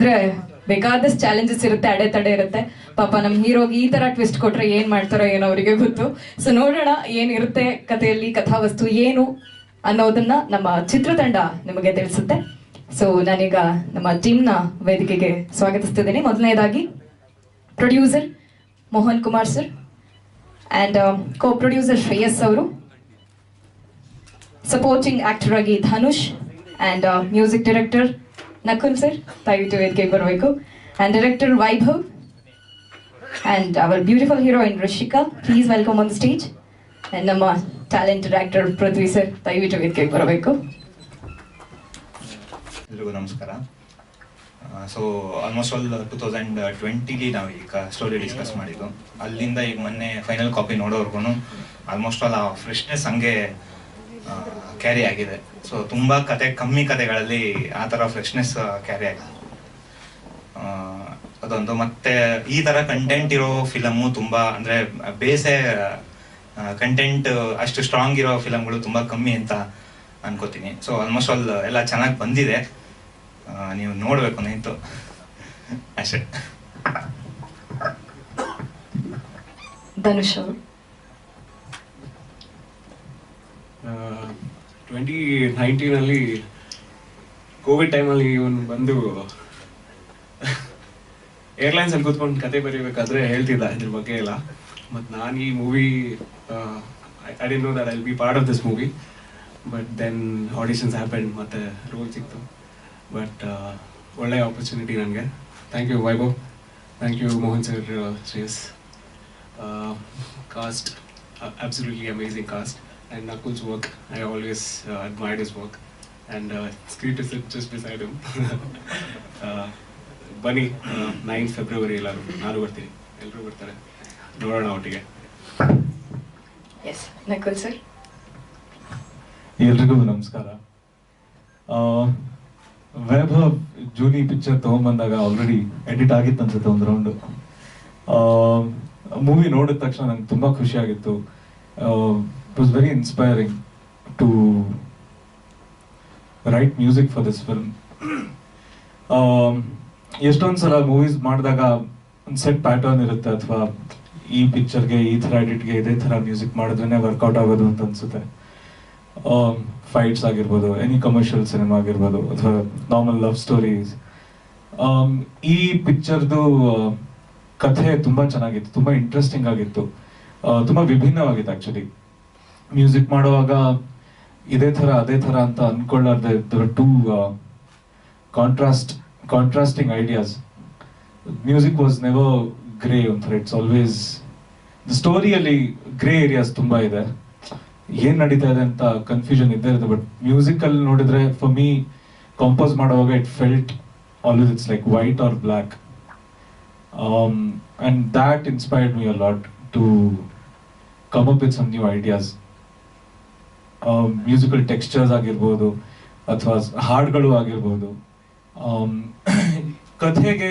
ಅಂದ್ರೆ ಬೇಕಾದಷ್ಟು ಚಾಲೆಂಜಸ್ ಇರುತ್ತೆ, ಅಡೆತಡೆ ಇರುತ್ತೆ. ಪಾಪ ನಮ್ ಹೀರೋಗೆ ಈ ತರ ಟ್ವಿಸ್ಟ್ ಕೊಟ್ರೆ ಏನ್ ಮಾಡ್ತಾರೋ ಏನೋ ಅವರಿಗೆ ಗೊತ್ತು. ಸೊ ನೋಡೋಣ ಏನಿರುತ್ತೆ ಕಥೆಯಲ್ಲಿ, ಕಥಾವಸ್ತು ಏನು ಅನ್ನೋದನ್ನ ನಮ್ಮ ಚಿತ್ರತಂಡ ನಿಮಗೆ ತಿಳಿಸುತ್ತೆ. ಸೊ ನಾನೀಗ ನಮ್ಮ ಟೀಮ್ನ ವೇದಿಕೆಗೆ ಸ್ವಾಗತಿಸ್ತಿದ್ದೀನಿ. ಮೊದಲನೇದಾಗಿ producer Mohan Kumar sir and co producer Shreyas ಅವರು. ಸಪೋರ್ಟಿಂಗ್ ಆಕ್ಟರ್ ಆಗಿ Dhanush and music director Nakul sir, ದಯವಿಟ್ಟು ವೇದಿಕೆ ಬರಬೇಕು. And director Vaibhav. And our beautiful heroine Rishika please welcome on stage and ನಮ್ಮ ಟ್ಯಾಲೆಂಟೆಡ್ ಆ್ಯಕ್ಟರ್ ಪೃಥ್ವಿ ಸರ್ ದಯವಿಟ್ಟು ವೇದಿಕೆ ಬರಬೇಕು. ಎಲ್ರಿಗೂ ನಮಸ್ಕಾರ. So almost all two thousand ಟ್ವೆಂಟಿಲಿ ನಾವು ಈಗ ಸ್ಟೋರಿ ಡಿಸ್ಕಸ್ ಮಾಡಿದ್ದು. ಅಲ್ಲಿಂದ ಈಗ ಮೊನ್ನೆ ಫೈನಲ್ ಕಾಪಿ ನೋಡೋರ್ಗು ಆಲ್ಮೋಸ್ಟ್ ಆಲ್ ಆ ಫ್ರೆಶ್ನೆಸ್ ಹಂಗೆ ಕ್ಯಾರಿ ಆಗಿದೆ. ಸೊ ತುಂಬ ಕತೆ ಕಮ್ಮಿ ಕತೆಗಳಲ್ಲಿ ಆ ತರ ಫ್ರೆಶ್ನೆಸ್ ಕ್ಯಾರಿ ಆಗಿದೆ. ಆ, ಅದೊಂದು ಮತ್ತೆ ಈ ತರ ಕಂಟೆಂಟ್ ಇರೋ ಫಿಲಮು ತುಂಬಾ ಅಂದ್ರೆ ಬೇಸೆ ಕಂಟೆಂಟ್ ಅಷ್ಟು ಸ್ಟ್ರಾಂಗ್ ಇರೋ ಫಿಲಮ್ಗಳು ತುಂಬಾ ಕಮ್ಮಿ ಅಂತ ಅನ್ಕೋತೀನಿ. ಸೊ ಆಲ್ಮೋಸ್ಟ್ ಆಲ್ ಎಲ್ಲ ಚೆನ್ನಾಗಿ ಬಂದಿದೆ. ನೀವು ನೋಡ್ಬೇಕು ನಿಂತು. ಅಷ್ಟೇ. ಧನುಷ್ ಅವರು. ಟ್ವೆಂಟಿ ನೈನ್ಟೀನಲ್ಲಿ ಕೋವಿಡ್ ಟೈಮಲ್ಲಿ ಇವನು ಬಂದು ಏರ್ಲೈನ್ಸ್ ಅಲ್ಲಿ ಕೂತ್ಕೊಂಡು ಕತೆ ಬರೀಬೇಕಾದ್ರೆ ಹೇಳ್ತಿದ್ದ ಇದ್ರ ಬಗ್ಗೆ ಎಲ್ಲ. ಮತ್ತು ನಾನು ಈ movie I did know that I be part of this movie but then auditions happen ಮತ್ತು ರೋಲ್ ಸಿಕ್ತು. ಬಟ್ ಒಳ್ಳೆ ಆಪರ್ಚುನಿಟಿ ನನಗೆ. Thank you Vaibhav thank you Mohan sir Shreyas. Cast absolutely amazing cast. And Nakul's work I always uh, admired his work. And uh, it's great just beside him. Uh, ಬನ್ನಿ nine February ಎಲ್ಲರೂ ನಾನು ಬರ್ತೀನಿ. ಎಲ್ಲರೂ ಬರ್ತಾರೆ. ನೋಡೋಣ ಒಟ್ಟಿಗೆ. S Nakul sir ಎಲ್ರಿಗೂ ನಮಸ್ಕಾರ. ವೈಭವ್ ಜೂನಿ ಪಿಕ್ಚರ್ ತಗೊಂಬಂದಾಗ ಆಲ್ರೆಡಿ ಎಡಿಟ್ ಆಗಿತ್ತು ಅನ್ಸುತ್ತೆ ಒಂದು ರೌಂಡು ಮೂವಿ ನೋಡಿದ ತಕ್ಷಣ ನಂಗೆ ತುಂಬ ಖುಷಿ ಆಗಿತ್ತು it very inspiring to write music for this film ಎಷ್ಟೊಂದು ಸಲ ಮೂವೀಸ್ ಮಾಡಿದಾಗ ಒಂದು ಸೆಟ್ ಪ್ಯಾಟರ್ನ್ ಇರುತ್ತೆ ಅಥವಾ ಈ ಪಿಕ್ಚರ್ಗೆ ಈ ಥರ ಎಡಿಟ್ಗೆ ಇದೇ ಥರ ಮ್ಯೂಸಿಕ್ ಮಾಡಿದ್ರೇ ವರ್ಕೌಟ್ ಆಗೋದು ಅಂತ ಅನ್ಸುತ್ತೆ. ಫೈಟ್ಸ್ ಆಗಿರ್ಬೋದು ಎನಿ ಕಮರ್ಷಿಯಲ್ ಸಿನಿಮಾ ಆಗಿರ್ಬೋದು, ಅಥವಾ ನಾರ್ಮಲ್ ಲವ್ ಸ್ಟೋರೀಸ್ ಈ ಪಿಕ್ಚರ್ದು ಕಥೆ ತುಂಬ ಚೆನ್ನಾಗಿತ್ತು, ತುಂಬ ಇಂಟ್ರೆಸ್ಟಿಂಗ್ ಆಗಿತ್ತು. ತುಂಬ ವಿಭಿನ್ನವಾಗಿತ್ತು ಆಕ್ಚುಲಿ ಮ್ಯೂಸಿಕ್ ಮಾಡುವಾಗ ಇದೇ ಥರ, ಅದೇ ಥರ ಅಂತ ಅನ್ಕೊಳ್ಳಾರ್ದೆ two contrast contrasting ideas music was never grey ಒಂಥರ ಇಟ್ಸ್ ಆಲ್ವೇಸ್ ಸ್ಟೋರಿಯಲ್ಲಿ ಗ್ರೇ ಏರಿಯಾಸ್ ತುಂಬಾ ಇದೆ. ಏನ್ ನಡೀತಾ ಇದೆ ಅಂತ ಕನ್ಫ್ಯೂಷನ್ ಇದ್ದೇ ಇರುತ್ತೆ ಬಟ್ ಮ್ಯೂಸಿಕ್ ಅಲ್ಲಿ ನೋಡಿದ್ರೆ ಫಾರ್ ಮೀ ಕಂಪೋಸ್ ಮಾಡುವಾಗ it felt always it's like white or black and that inspired me a lot to come up with some new ideas musical textures ಆಗಿರ್ಬೋದು ಅಥವಾ ಹಾಡುಗಳು ಆಗಿರ್ಬೋದು. ಆಮ್, ಕಥೆಗೆ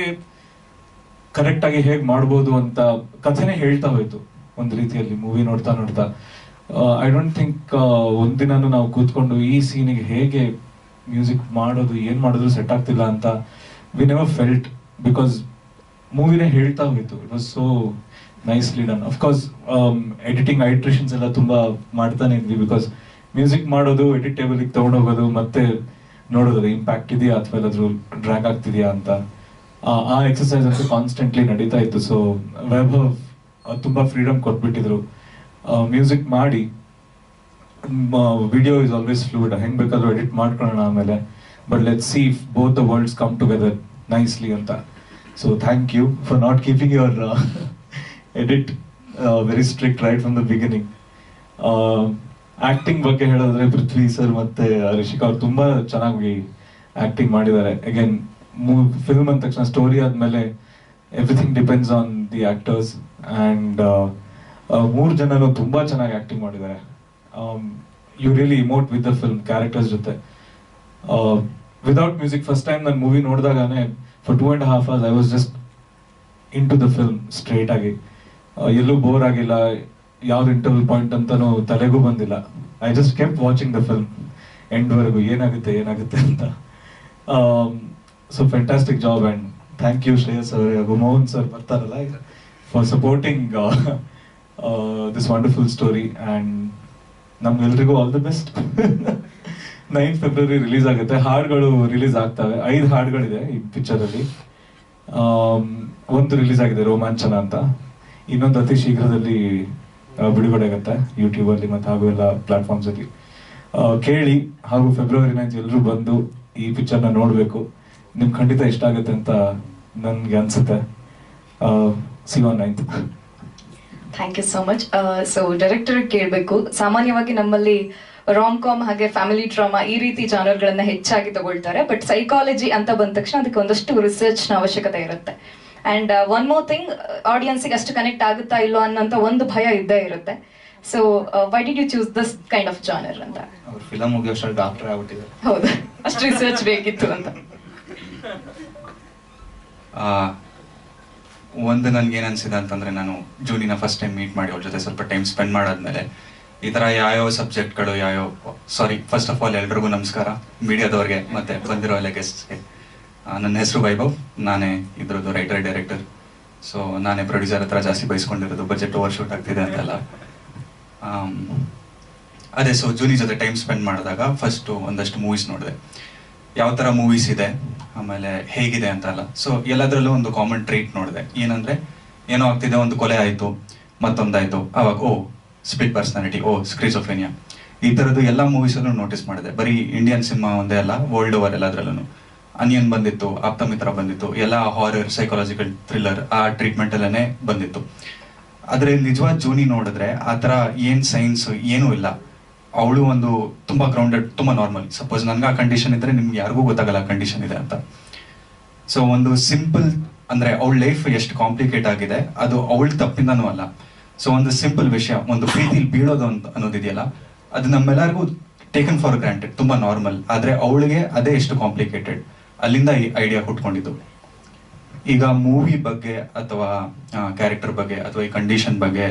ಕರೆಕ್ಟ್ ಆಗಿ ಹೇಗ್ ಮಾಡ್ಬೋದು ಅಂತ ಕಥೆನೇ ಹೇಳ್ತಾ ಹೋಯ್ತು ಒಂದು ರೀತಿಯಲ್ಲಿ ಮೂವಿ ನೋಡ್ತಾ ನೋಡ್ತಾ. ಐ ಡೋಂಟ್ ಥಿಂಕ್ ಒಂದಿನಾನು ನಾವು ಕೂತ್ಕೊಂಡು ಈ ಸೀನಿಗೆ ಹೇಗೆ ಮ್ಯೂಸಿಕ್ ಮಾಡೋದು ಏನ್ ಮಾಡಿದ್ರು ಸೆಟ್ ಆಗ್ತಿಲ್ಲ ಅಂತ ವಿ ನೆವರ್ ಫೆಲ್ಟ್ ಬಿಕಾಸ್ ಮೂವಿನೇ ಹೇಳ್ತಾ ಹೋಯ್ತು. It was so nicely done of course editing iterations ಎಲ್ಲ ತುಂಬಾ ಮಾಡ್ತಾನೆ ಇದ್ವಿ ಬಿಕಾಸ್ ಮ್ಯೂಸಿಕ್ ಮಾಡೋದು ಎಡಿಟ್ ತಗೊಂಡು ಹೋಗೋದು, ಮತ್ತೆ ನೋಡೋದು ಇಂಪ್ಯಾಕ್ಟ್ ಇದೆಯಾ ಅಥವಾ ಎಲ್ಲಾದ್ರೂ ಡ್ರ್ಯಾಗ್ ಆಗ್ತಿದೆಯಾ ಅಂತ. ಆ- ಎಕ್ಸಸೈಸ್ ಅಂತೂ ಕಾನ್ಸ್ಟೆಂಟ್ಲಿ ನಡೀತಾ ಇತ್ತು. ಸೊ ವೈಭವ್ ತುಂಬಾ ಫ್ರೀಡಮ್ ಕೊಟ್ಬಿಟ್ಟಿದ್ರು. ಮ್ಯೂಸಿಕ್ ಮಾಡಿ ವಿಡಿಯೋ ಇಸ್ ಆಲ್ವೇಸ್ ಫ್ಲೂಡ್ ಹೆಂಗ್ ಬೇಕಾದ್ರೂ ಎಡಿಟ್ ಮಾಡ್ಕೊಳ್ಳೋಣ ಆಮೇಲೆ. But let see both the worlds come together nicely ಅಂತ. So thank you for not keeping your edit very strict right from the beginning acting ಬಗ್ಗೆ ಹೇಳೋದ್ರೆ ಪೃಥ್ವಿ sir ಮತ್ತೆ ರಿಷಿಕಾ ಅವ್ರು ತುಂಬಾ ಚೆನ್ನಾಗಿ ಆಕ್ಟಿಂಗ್ ಮಾಡಿದ್ದಾರೆ. ಅಗೇನ್ ಫಿಲ್ಮ್ ಅಂದ ತಕ್ಷಣ ಸ್ಟೋರಿ ಆದ್ಮೇಲೆ everything depends on the actors and ಮೂರ್ ಜನನು ತುಂಬಾ ಚೆನ್ನಾಗಿ ಆಕ್ಟಿಂಗ್ ಮಾಡಿದ್ದಾರೆ. You really emote with the film characters ಜೊತೆ. ವಿದೌಟ್ ಮ್ಯೂಸಿಕ್ ಫಸ್ಟ್ ಟೈಮ್ ನಾನು movie ನೋಡಿದಾಗನೇ for two and half hours I was just into the film straight ಆಗಿ. ಆ, ಎಲ್ಲೂ ಬೋರ್ ಆಗಿಲ್ಲ. ಯಾವ್ದು ಇಂಟರ್ವಲ್ ಪಾಯಿಂಟ್ ಅಂತನೂ ತಲೆಗೂ ಬಂದಿಲ್ಲ. ಐ ಜಸ್ಟ್ ಕೆಂಪ್ ವಾಚಿಂಗ್ ದ ಫಿಲ್ಮ್ ಎಂಡ್ ವರೆಗೂ ಏನಾಗುತ್ತೆ ಏನಾಗುತ್ತೆ ಅಂತ. So fantastic job and thank you Shreyas sir ಹಾಗೂ ಮೋಹನ್ ಸರ್ ಬರ್ತಾರಲ್ಲ for supporting this wonderful story and ನಮ್ಗೆಲ್ರಿಗೂ all the best nine February release ಆಗುತ್ತೆ. ಹಾಡುಗಳು ರಿಲೀಸ್ ಆಗ್ತವೆ. ಐದು ಹಾಡುಗಳಿದೆ ಈ ಪಿಕ್ಚರಲ್ಲಿ ಒಂದು ರಿಲೀಸ್ ಆಗಿದೆ ರೋಮಾಂಚನ ಅಂತ. ಇನ್ನೊಂದು ಅತಿ ಶೀಘ್ರದಲ್ಲಿ ಬಿಡುಗಡೆ ಆಗುತ್ತೆ ಯೂಟ್ಯೂಬಲ್ಲಿ ಮತ್ತು ಹಾಗೂ ಎಲ್ಲ ಪ್ಲಾಟ್ಫಾರ್ಮ್ಸಲ್ಲಿ ಕೇಳಿ ಹಾಗೂ ಫೆಬ್ರವರಿ ನೈನ್ತ್ ಎಲ್ಲರೂ ಬಂದು ಈ ಪಿಕ್ಚರ್ನ ನೋಡಬೇಕು. ನಿಮ್ಗೆ ಖಂಡಿತ ಇಷ್ಟ ಆಗುತ್ತೆ ಅಂತ ನನಗೆ ಅನ್ಸುತ್ತೆ. See on ninth thank you so much so director ಕೇಳಬೇಕು. ಸಾಮಾನ್ಯವಾಗಿ ನಮ್ಮಲ್ಲಿ ರಾಮ್ ಕಾಮ್ ಹಾಗೆ ಫ್ಯಾಮಿಲಿ ಡ್ರಾಮಾ ಈ ರೀತಿ ಜಾನರ್ಗಳನ್ನ ಹೆಚ್ಚಾಗಿ ತಗೊಳ್ತಾರೆ. ಬಟ್ ಸೈಕಾಲಜಿ ಅಂತ ಬಂದ ತಕ್ಷಣ ಅದಕ್ಕೆ ಒಂದಷ್ಟು ರಿಸರ್ಚ್ನ ಅವಶ್ಯಕತೆ ಇರುತ್ತೆ. ಅಂಡ್ ಒನ್ ಮೋರ್ ಥಿಂಗ್ ಆಡಿಯನ್ಸಿಗೆ ಅಷ್ಟು ಕನೆಕ್ಟ್ ಆಗುತ್ತಾ ಇಲ್ಲೋ ಅನ್ನೋಂಥ ಒಂದು ಭಯ ಇದ್ದೇ ಇರುತ್ತೆ. So why did you choose this kind of genre ಅಂತ? ಅವ್ರು ಫಿಲಮ್ ಮುಗಿಯೋಷ್ಟರಲ್ಲಿ ಡಾಕ್ಟರ್ ಆಗ್ಬಿಟ್ಟಿದ್ದಾರೆ. ಹೌದು. ಅಷ್ಟು ರಿಸರ್ಚ್ ಬೇಕಿತ್ತು ಅಂತ. ಒಂದು ನನ್ಗೆ ಏನ್ ಅನ್ಸಿದೆ ಅಂತಂದ್ರೆ ನಾನು ಜೂನಿನ ಫಸ್ಟ್ ಟೈಮ್ ಮೀಟ್ ಮಾಡಿ ಅವ್ರ ಜೊತೆ ಸ್ವಲ್ಪ ಟೈಮ್ ಸ್ಪೆಂಡ್ ಮಾಡಾದ್ಮೇಲೆ ಈ ತರ ಯಾವ್ಯಾವ ಸಬ್ಜೆಕ್ಟ್ಗಳು ಯಾವ್ಯಾವ ಸಾರಿ ಫಸ್ಟ್ ಆಫ್ ಆಲ್ ಎಲ್ರಿಗೂ ನಮಸ್ಕಾರ. ಮೀಡಿಯಾದವ್ರಿಗೆ ಮತ್ತೆ ಬಂದಿರೋ ಎಲ್ಲ ಗೆಸ್ಟ್ಸ್ಗೆ ನನ್ನ ಹೆಸರು ವೈಭವ್. ನಾನೇ ಇದ್ರದ್ದು ರೈಟರ್ ಡೈರೆಕ್ಟರ್ ಸೊ ನಾನೇ ಪ್ರೊಡ್ಯೂಸರ್ ಹತ್ರ ಜಾಸ್ತಿ ಬಯಸ್ಕೊಂಡಿರೋದು ಬಜೆಟ್ ಓವರ್ ಶೂಟ್ ಆಗ್ತಿದೆ ಅಂತೆಲ್ಲ. ಅದೇ ಸೊ ಜೂನಿ ಜೊತೆ ಟೈಮ್ ಸ್ಪೆಂಡ್ ಮಾಡಿದಾಗ ಫಸ್ಟು ಒಂದಷ್ಟು ಮೂವೀಸ್ ನೋಡಿದೆ. ಯಾವ ಥರ ಮೂವೀಸ್ ಇದೆ, ಆಮೇಲೆ ಹೇಗಿದೆ ಅಂತ ಅಲ್ಲ ಸೊ ಎಲ್ಲದರಲ್ಲೂ ಒಂದು ಕಾಮನ್ ಟ್ರೀಟ್ ನೋಡಿದೆ. ಏನಂದರೆ, ಏನೋ ಆಗ್ತಿದೆ, ಒಂದು ಕೊಲೆ ಆಯಿತು, ಮತ್ತೊಂದಾಯಿತು. ಅವಾಗ, ಓ ಸ್ಪಿಟ್ ಪರ್ಸನಾಲಿಟಿ ಓ ಸ್ಕ್ರಿಸೋಫೇನಿಯಾ ಈ ಥರದ್ದು ಎಲ್ಲ ಮೂವೀಸಲ್ಲೂ ನೋಟಿಸ್ ಮಾಡಿದೆ. ಬರೀ ಇಂಡಿಯನ್ ಸಿನಿಮಾ ಒಂದೇ ಅಲ್ಲ ವರ್ಲ್ಡ್ ಓವರ್ ಎಲ್ಲದರಲ್ಲೂ ಅನಿಯನ್ ಬಂದಿತ್ತು ಆಪ್ತಮಿತ್ರ ಬಂದಿತ್ತು, ಎಲ್ಲ ಹಾರರ್ ಸೈಕಾಲಜಿಕಲ್ ಥ್ರಿಲ್ಲರ್ ಆ ಟ್ರೀಟ್ಮೆಂಟ್ ಅಲ್ಲೇ ಬಂದಿತ್ತು. ಆದ್ರೆ ನಿಜವಾದ ಜೂನಿ ನೋಡಿದ್ರೆ ಆ ತರ ಏನ್ ಸೈನ್ಸ್ ಏನೂ ಇಲ್ಲ. ಅವಳು ಒಂದು ತುಂಬಾ ಗ್ರೌಂಡೆಡ್ ತುಂಬಾ ನಾರ್ಮಲ್ ಸಪೋಸ್ ನನ್ಗೆ ಆ ಕಂಡೀಷನ್ ಇದ್ರೆ ನಿಮ್ಗೆ ಯಾರಿಗೂ ಗೊತ್ತಾಗಲ್ಲ ಕಂಡೀಷನ್ ಇದೆ ಅಂತ. ಸೊ ಒಂದು ಸಿಂಪಲ್ ಅಂದ್ರೆ ಅವಳ ಲೈಫ್ ಎಷ್ಟು ಕಾಂಪ್ಲಿಕೇಟ್ ಆಗಿದೆ, ಅದು ಅವಳ ತಪ್ಪಿಂದನೂ ಅಲ್ಲ. ಸೊ ಒಂದು ಸಿಂಪಲ್ ವಿಷಯ, ಒಂದು ಪ್ರೀತಿಲಿ ಬೀಳೋದು ಅಂತ ಅನ್ನೋದಿದೆಯಲ್ಲ, ಅದು ನಮ್ಮೆಲ್ಲರಿಗೂ ಟೇಕನ್ ಫಾರ್ ಗ್ರಾಂಟೆಡ್ ತುಂಬಾ ನಾರ್ಮಲ್ ಆದ್ರೆ ಅವಳಿಗೆ ಅದೇ ಎಷ್ಟು ಕಾಂಪ್ಲಿಕೇಟೆಡ್ ಅಲ್ಲಿಂದ ಈ ಐಡಿಯಾ ಹುಟ್ಕೊಂಡಿದ್ದು. ಈಗ ಮೂವಿ ಬಗ್ಗೆ ಅಥವಾ ಕ್ಯಾರೆಕ್ಟರ್ ಬಗ್ಗೆ ಅಥವಾ ಈ ಕಂಡೀಷನ್ ಬಗ್ಗೆ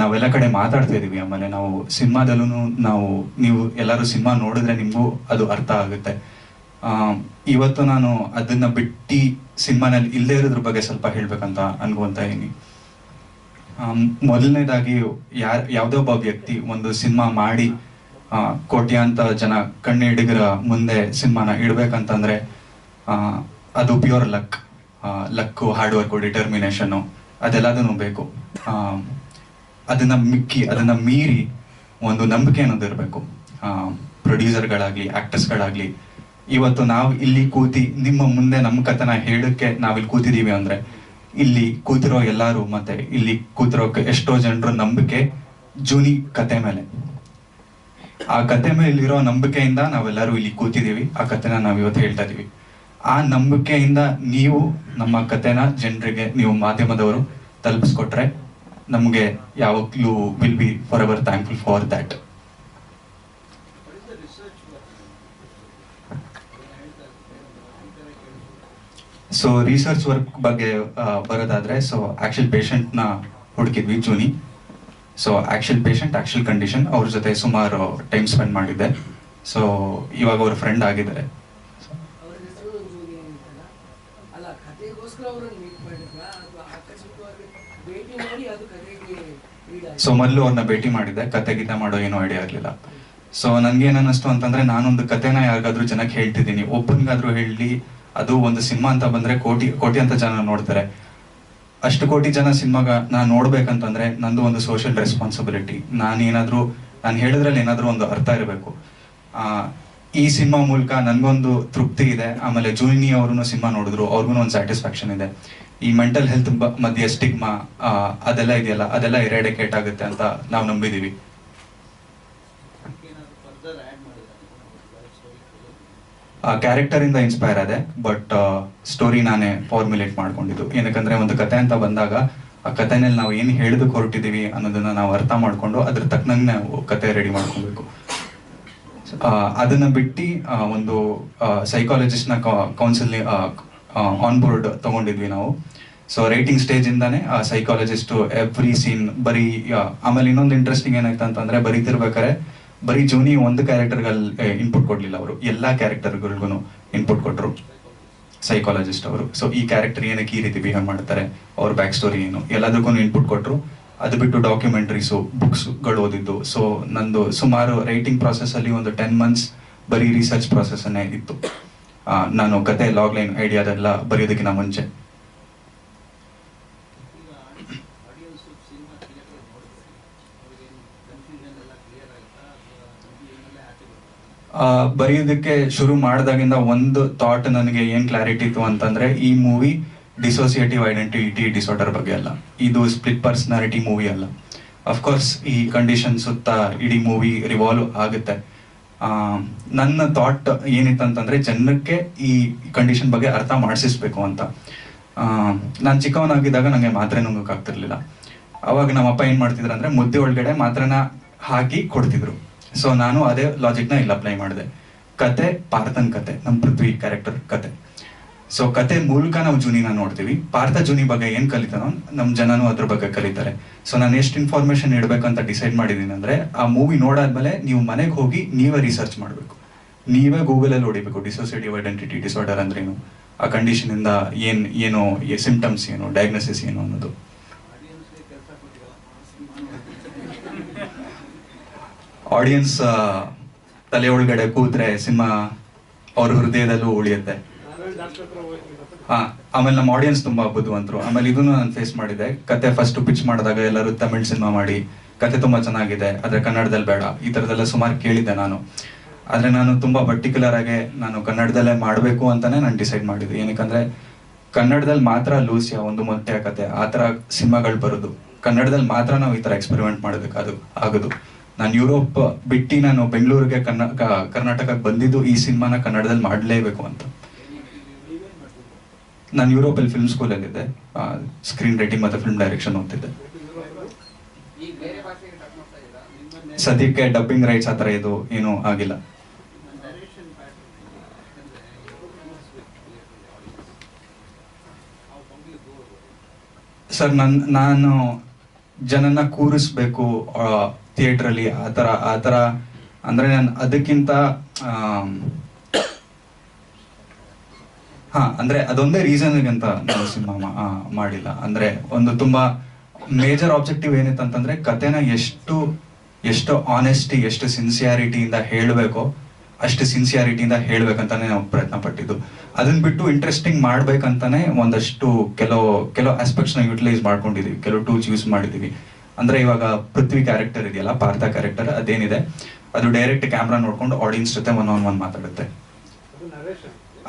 ನಾವೆಲ್ಲ ಕಡೆ ಮಾತಾಡ್ತಾ ಇದೀವಿ ಆಮೇಲೆ ನಾವು ಸಿನಿಮಾದಲ್ಲೂ ನಾವು ನೀವು ಎಲ್ಲರೂ ಸಿನಿಮಾ ನೋಡಿದ್ರೆ ನಿಮಗೂ ಅದು ಅರ್ಥ ಆಗುತ್ತೆ. ಇವತ್ತು ನಾನು ಅದನ್ನ ಬಿಟ್ಟು ಸಿನಿಮಾನಲ್ಲಿ ಇಲ್ಲದೆ ಇರೋದ್ರ ಬಗ್ಗೆ ಸ್ವಲ್ಪ ಹೇಳ್ಬೇಕಂತ ಅನ್ಕೊಂತ ಆಮ್, ಮೊದಲನೇದಾಗಿ ಯಾರ ಯಾವುದೋ ಒಬ್ಬ ವ್ಯಕ್ತಿ ಒಂದು ಸಿನಿಮಾ ಮಾಡಿ ಕೋಟ್ಯಾಂತ ಜನ ಕಣ್ಣಿಡಿಗರ ಮುಂದೆ ಸಿನಿಮಾನ ಇಡ್ಬೇಕಂತಂದ್ರೆ ಅದು pure luck luck hard work ಡಿಟರ್ಮಿನೇಷನ್ನು ಅದೆಲ್ಲದೂ ಬೇಕು. ಅದನ್ನ ಮಿಕ್ಕಿ, ಅದನ್ನ ಮೀರಿ ಒಂದು ನಂಬಿಕೆ ಅನ್ನೋದು ಇರಬೇಕು. ಪ್ರೊಡ್ಯೂಸರ್ಗಳಾಗ್ಲಿ ಆಕ್ಟರ್ಸ್ಗಳಾಗ್ಲಿ ಇವತ್ತು ನಾವು ಇಲ್ಲಿ ಕೂತಿ, ನಿಮ್ಮ ಮುಂದೆ ನಮ್ಮ ಕಥನ ಹೇಳಕ್ಕೆ ನಾವಿಲ್ಲಿ ಕೂತಿದ್ದೀವಿ ಅಂದ್ರೆ, ಇಲ್ಲಿ ಕೂತಿರೋ ಎಲ್ಲಾರು ಮತ್ತೆ ಇಲ್ಲಿ ಕೂತಿರೋ ಎಷ್ಟೋ ಜನರ ನಂಬಿಕೆ, ಜೂನಿ ಕತೆ ಮೇಲೆ. ಆ ಕತೆ ಮೇಲಿರೋ ನಂಬಿಕೆಯಿಂದ ನಾವೆಲ್ಲರೂ ಇಲ್ಲಿ ಕೂತಿದ್ದೀವಿ ಆ ಕತೆನ ನಾವು ಇವತ್ತು ಹೇಳ್ತಾ ಇದೀವಿ. ಆ ನಂಬಿಕೆಯಿಂದ ನೀವು ನಮ್ಮ ಕಥೆನ ಜನರಿಗೆ ನೀವು ಮಾಧ್ಯಮದವರು ತಲುಪಿಸ್ಕೊಟ್ರೆ ನಮಗೆ ಯಾವಾಗ್ಲೂ will be forever thankful for that so research work ಬಗ್ಗೆ ಬರೋದಾದ್ರೆ ಸೊ ಆಕ್ಚುಲ್ ಪೇಷಂಟ್ನ ಹುಡುಕಿದ್ವಿ Juni so actual patient actual condition ಅವ್ರ ಜೊತೆ ಸುಮಾರು ಟೈಮ್ ಸ್ಪೆಂಡ್ ಮಾಡಿದ್ದೆ. ಸೊ ಇವಾಗ ಅವ್ರ ಫ್ರೆಂಡ್ ಆಗಿದ್ದಾರೆ ಅವ್ರ ಹೆಸರು ಜೂಲಿ ಅಂತಲ್ಲ ಅಲ್ಲ ಕಥೆಗೋಸ್ಕರ ಅವರನ್ನು ಮೀಟ್ ಮಾಡಿದ್ರ ಅಥವಾ ಆಕಸ್ಮಿಕವಾಗಿ ಭೇಟಿ ಮಾಡಿ ಅದು ಕಥೆಗೆ ಈಡಾಯ್ತು ಸೊ ಮಲ್ಲು ಅವ್ರನ್ನ ಭೇಟಿ ಮಾಡಿದ್ದೆ. ಕತೆ, ಗೀತೆ ಮಾಡೋ ಏನೋ ಐಡಿಯಾ ಇರಲಿಲ್ಲ. ಸೊ ನನ್ಗೆ ಏನನ್ನಿಸ್ತು ಅಂತಂದ್ರೆ ನಾನೊಂದು ಕತೆನ ಯಾರಿಗಾದ್ರೂ ಜನಕ್ಕೆ ಹೇಳ್ತಿದ್ದೀನಿ. ಒಬ್ಬನಿಗಾದ್ರೂ ಹೇಳಿ, ಅದು ಒಂದು ಸಿನಿಮಾ ಅಂತ ಬಂದ್ರೆ ಕೋಟಿ ಕೋಟಿ ಅಂತ ಜನ ನೋಡ್ತಾರೆ. ಅಷ್ಟು ಕೋಟಿ ಜನ ಸಿನಿಮಾಗ ನಾನು ನೋಡ್ಬೇಕಂತಂದ್ರೆ ನಂದು ಒಂದು ಸೋಷಿಯಲ್ ರೆಸ್ಪಾನ್ಸಿಬಿಲಿಟಿ ನಾನೇನಾದ್ರೂ, ನಾನು ಹೇಳಿದ್ರಲ್ಲಿ ಏನಾದರೂ ಒಂದು ಅರ್ಥ ಇರಬೇಕು. ಈ ಸಿನಿಮಾ ಮೂಲಕ ನನ್ಗೊಂದು ತೃಪ್ತಿ ಇದೆ. ಆಮೇಲೆ ಜೂನಿ ಅವ್ರೂ ಸಿನಿಮಾ ನೋಡಿದ್ರು. ಅವ್ರಿಗೂ ಒಂದು ಸ್ಯಾಟಿಸ್ಫ್ಯಾಕ್ಷನ್ ಇದೆ. ಈ ಮೆಂಟಲ್ ಹೆಲ್ತ್ ಮಧ್ಯೆ ಸ್ಟಿಗ್ಮಾ ಅದೆಲ್ಲ ಇದೆಯಲ್ಲ, ಅದೆಲ್ಲ ಇರಾಡಿಕೇಟ್ ಆಗುತ್ತೆ ಅಂತ ನಾವು ನಂಬಿದೀವಿ. ಕ್ಯಾರೆಕ್ಟರ್ ಇಂದ ಇನ್ಸ್ಪೈರ್ ಆದೆ ಬಟ್ ಸ್ಟೋರಿ ನಾನೇ ಫಾರ್ಮುಲೇಟ್ ಮಾಡ್ಕೊಂಡಿದ್ದು. ಏನಕ್ಕಂದ್ರೆ ಒಂದು ಕತೆ ಅಂತ ಬಂದಾಗ, ಆ ಕಥೆನಲ್ಲಿ ನಾವು ಏನು ಹೇಳೋದಕ್ಕೆ ಹೊರಟಿದೀವಿ ಅನ್ನೋದನ್ನ ನಾವು ಅರ್ಥ ಮಾಡ್ಕೊಂಡು ಅದ್ರ ತಕ್ಕನಂಗೆ ನಾವು ಕತೆ ರೆಡಿ ಮಾಡ್ಕೊಬೇಕು. ಅದನ್ನ ಬಿಟ್ಟು ಒಂದು ಸೈಕಾಲಜಿಸ್ಟ್ನ ಕೌನ್ಸಿಲ್ ಆನ್ ಬೋರ್ಡ್ ತಗೊಂಡಿದ್ವಿ ನಾವು. ಸೊ ರೈಟಿಂಗ್ ಸ್ಟೇಜ್ ಇಂದಾನೆ ಆ ಸೈಕಾಲಜಿಸ್ಟ್ ಎವ್ರಿ ಸೀನ್ ಬರೀ ಆಮೇಲೆ ಇನ್ನೊಂದು ಇಂಟ್ರೆಸ್ಟಿಂಗ್ ಏನಾಯ್ತು ಅಂತಂದ್ರೆ ಬರೀತಿರ್ಬೇಕಾರೆ ಬರೀ ಜೂನಿ ಒಂದು ಕ್ಯಾರೆಕ್ಟರ್ಗಳು ಇನ್ಪುಟ್ ಕೊಡ್ಲಿಲ್ಲ ಅವರು. ಎಲ್ಲಾ ಕ್ಯಾರೆಕ್ಟರ್ಗಳಿಗೂ ಇನ್ಪುಟ್ ಕೊಟ್ರು ಸೈಕಾಲಜಿಸ್ಟ್ ಅವರು. ಸೊ ಈ ಕ್ಯಾರೆಕ್ಟರ್ ಏನಕ್ಕೆ ಈ ರೀತಿ ಬಿಹೇವ್ ಮಾಡ್ತಾರೆ, ಅವ್ರ ಬ್ಯಾಕ್ ಸ್ಟೋರಿ ಏನು ಎಲ್ಲದಕ್ಕೂ ಇನ್ಪುಟ್ ಕೊಟ್ಟರು ಅದು ಬಿಟ್ಟು ಡಾಕ್ಯುಮೆಂಟ್ರೀಸು ಬುಕ್ಸ್ಗಳು ಓದಿದ್ದು. ಸೊ ನಂದು ಸುಮಾರು ರೈಟಿಂಗ್ ಅಲ್ಲಿ ಒಂದು ಟೆನ್ ಮಂತ್ಸ್ ಬರೀ ರಿಸರ್ಚ್ ಅನ್ನೇ ಇತ್ತು. ನಾನು ಕತೆ ಲಾಗ್ ಲೈನ್ ಐಡಿಯಾದೆಲ್ಲ ಬರೆಯೋದಕ್ಕಿಂತ ಮುಂಚೆ. ಬರೆಯೋದಕ್ಕೆ ಶುರು ಮಾಡಿದಾಗಿಂದ ಒಂದು ಥಾಟ್ ನನಗೆ ಏನ್ ಕ್ಲಾರಿಟಿ ಇತ್ತು ಅಂತಂದ್ರೆ ಈ ಮೂವಿ ಡಿಸೋಸಿಯೇಟಿವ್ ಐಡೆಂಟಿಟಿ ಡಿಸಾರ್ಡರ್ ಬಗ್ಗೆ ಅಲ್ಲ. ಇದು ಸ್ಪ್ಲಿಟ್ ಪರ್ಸನಾಲಿಟಿ ಮೂವಿ ಅಲ್ಲ. ಅಫ್ಕೋರ್ಸ್ ಈ ಕಂಡೀಷನ್ ಸುತ್ತ ಇಡೀ ಮೂವಿ ರಿವಾಲ್ವ್ ಆಗುತ್ತೆ. ನನ್ನ ಥಾಟ್ ಏನಿತ್ತು ಅಂತಂದರೆ ಜನಕ್ಕೆ ಈ ಕಂಡೀಷನ್ ಬಗ್ಗೆ ಅರ್ಥ ಮಾಡಿಸಿಸ್ಬೇಕು ಅಂತ. ನಾನು ಚಿಕ್ಕವನಾಗಿದ್ದಾಗ ನನಗೆ ಮಾತ್ರೆ ನುಂಗೋಕ್ಕಾಗ್ತಿರ್ಲಿಲ್ಲ ಅವಾಗ ನಮ್ಮಪ್ಪ ಏನು ಮಾಡ್ತಿದ್ರು ಅಂದ್ರೆ ಮುದ್ದೆ ಒಳಗಡೆ ಮಾತ್ರನ ಹಾಕಿ ಕೊಡ್ತಿದ್ರು. ಸೊ ನಾನು ಅದೇ ಲಾಜಿಕ್ನ ಇಲ್ಲಿ ಅಪ್ಲೈ ಮಾಡಿದೆ. ಕತೆ, ಪಾರ್ಥನ್ ಕತೆ ನಮ್ಮ ಪೃಥ್ವಿ ಕ್ಯಾರೆಕ್ಟರ್ ಕತೆ. ಸೊ ಕತೆ ಮೂಲಕ ನಾವು ಜೂನಿನ ನೋಡ್ತೀವಿ. ಪಾರ್ಥ ಜೂನಿ ಬಗ್ಗೆ ಏನ್ ಕಲಿತಾನೋ, ನಮ್ ಜನನು ಅದ್ರ ಬಗ್ಗೆ ಕಲಿತಾರೆ. ಸೊ ನಾನು ಎಷ್ಟು ಇನ್ಫಾರ್ಮೇಶನ್ ಇಡ್ಬೇಕಂತ ಡಿಸೈಡ್ ಮಾಡಿದೀನಿ ಅಂದ್ರೆ, ಆ ಮೂವಿ ನೋಡಾದ್ಮೇಲೆ ನೀವು ಮನೆಗೆ ಹೋಗಿ ನೀವೇ ರಿಸರ್ಚ್ ಮಾಡಬೇಕು. ನೀವೇ ಗೂಗಲ್ ಅಲ್ಲಿ ಹೊಡಿಬೇಕು ಡಿಸೋಸಿಯೇಟಿವ್ ಐಡೆಂಟಿಟಿ ಡಿಸಾರ್ಡರ್ ಅಂದ್ರೆ ಏನು? ಆ ಕಂಡೀಷನ್ ಇಂದ ಏನ್, ಏನು ಸಿಂಪ್ಟಮ್ಸ್ ಏನು ಡಯಾಗ್ನೋಸಿಸ್ ಏನು ಅನ್ನೋದು. ಆಡಿಯನ್ಸ್ ತಲೆ ಒಳಗಡೆ ಕೂತ್ರೆ ಸಿನಿಮಾ ಅವ್ರ ಹೃದಯದಲ್ಲೂ ಉಳಿಯುತ್ತೆ. ಹಾ ಆಮೇಲೆ ನಮ್ಮ ಆಡಿಯನ್ಸ್ ತುಂಬಾ ಬುದ್ಧಿವಂತರು. ಆಮೇಲೆ ಇದನ್ನು ನಾನು ಫೇಸ್ ಮಾಡಿದೆ. ಕತೆ ಫಸ್ಟ್ ಪಿಚ್ ಮಾಡಿದಾಗ ಎಲ್ಲರೂ ತಮಿಳ್ ಸಿನಿಮಾ ಮಾಡಿ. ಕತೆ ತುಂಬಾ ಚೆನ್ನಾಗಿದೆ. ಆದ್ರೆ ಕನ್ನಡದಲ್ಲಿ ಬೇಡ. ಈ ತರದೆಲ್ಲ ಸುಮಾರು ಕೇಳಿದ್ದೆ ನಾನು. ಆದ್ರೆ ನಾನು ತುಂಬಾ ಪರ್ಟಿಕ್ಯುಲರ್ ಆಗಿ ನಾನು ಕನ್ನಡದಲ್ಲೇ ಮಾಡಬೇಕು ಅಂತಾನೆ ನಾನು ಡಿಸೈಡ್ ಮಾಡಿದ್ದು. ಏನಕ್ಕಂದ್ರೆ ಕನ್ನಡದಲ್ಲಿ ಮಾತ್ರ ಲೂಸಿಯ ಒಂದು ಮತ್ತೆ ಕತೆ, ಆ ತರ ಸಿನಿಮಾಗಳು ಬರೋದು. ಕನ್ನಡದಲ್ಲಿ ಮಾತ್ರ ನಾವು ಈ ತರ ಎಕ್ಸ್ಪೆರಿಮೆಂಟ್ ಮಾಡೋದಕ್ಕೆ ಅದು ಆಗೋದು. ನಾನು ಯುರೋಪ್ ಬಿಟ್ಟು ನಾನು ಬೆಂಗಳೂರಿಗೆ ಕರ್ನಾಟಕಕ್ಕೆ ಬಂದಿದ್ದು ಈ ಸಿನಿಮಾನ ಕನ್ನಡದಲ್ಲಿ ಮಾಡಲೇಬೇಕು ಅಂತ. ನಾನು ಯುರೋಪಲ್ಲಿ ಫಿಲ್ಮ್ ಸ್ಕೂಲ್ ಇದ್ದೆ ಸ್ಕ್ರೀನ್ ರೈಟಿಂಗ್ ಮತ್ತೆ ಫಿಲ್ಮ್ ಡೈರೆಕ್ಷನ್ ಓದ್ತಿದ್ದೆ. ಸದ್ಯಕ್ಕೆ ಡಬ್ಬಿಂಗ್ ರೈಟ್ಸ್ ಆ ಥರ ಇದು ಏನೂ ಆಗಿಲ್ಲ. ಸರ್, ನನ್, ನಾನು ಜನನ ಕೂರಿಸ್ಬೇಕು ಥಿಯೇಟ್ರಲ್ಲಿ ಆ ಥರ ಆ ಥರ, ಅಂದರೆ ನಾನು ಅದಕ್ಕಿಂತ ಹಾ, ಅಂದ್ರೆ ಅದೊಂದೇ ರೀಸನ್ ಅಂತ ನಾವು ಸಿನಿಮಾ ಮಾಡಿಲ್ಲ. ಅಂದ್ರೆ ಒಂದು ತುಂಬಾ ಮೇಜರ್ ಆಬ್ಜೆಕ್ಟಿವ್ ಏನಿತ್ತು ಅಂತಂದ್ರೆ ಕತೆನ ಎಷ್ಟು ಎಷ್ಟು ಆನೆಸ್ಟಿ ಎಷ್ಟು ಸಿನ್ಸಿಯಾರಿಟಿಯಿಂದ ಹೇಳಬೇಕು ಅಷ್ಟು ಸಿನ್ಸಿಯಾರಿಟಿಯಿಂದ ಹೇಳ್ಬೇಕಂತಾನೆ ನಾವು ಪ್ರಯತ್ನ ಪಟ್ಟಿದ್ದು. ಅದನ್ನ ಬಿಟ್ಟು ಇಂಟ್ರೆಸ್ಟಿಂಗ್ ಮಾಡ್ಬೇಕಂತಾನೆ ಒಂದಷ್ಟು ಕೆಲವು ಕೆಲವು ಆಸ್ಪೆಕ್ಟ್ಸ್ನ ಯುಟಿಲೈಸ್ ಮಾಡ್ಕೊಂಡಿದೀವಿ. ಕೆಲವು ಟೂಲ್ಸ್ ಯೂಸ್ ಮಾಡಿದೀವಿ. ಅಂದ್ರೆ ಇವಾಗ ಪೃಥ್ವಿ ಕ್ಯಾರೆಕ್ಟರ್ ಇದೆಯಲ್ಲ, ಪಾರ್ಥ ಕ್ಯಾರೆಕ್ಟರ್ ಅದೇನಿದೆ? ಅದು ಡೈರೆಕ್ಟ್ ಕ್ಯಾಮ್ರಾ ನೋಡ್ಕೊಂಡು ಆಡಿಯನ್ಸ್ ಜೊತೆ ಒನ್ ಆನ್ ಒನ್ ಮಾತಾಡುತ್ತೆ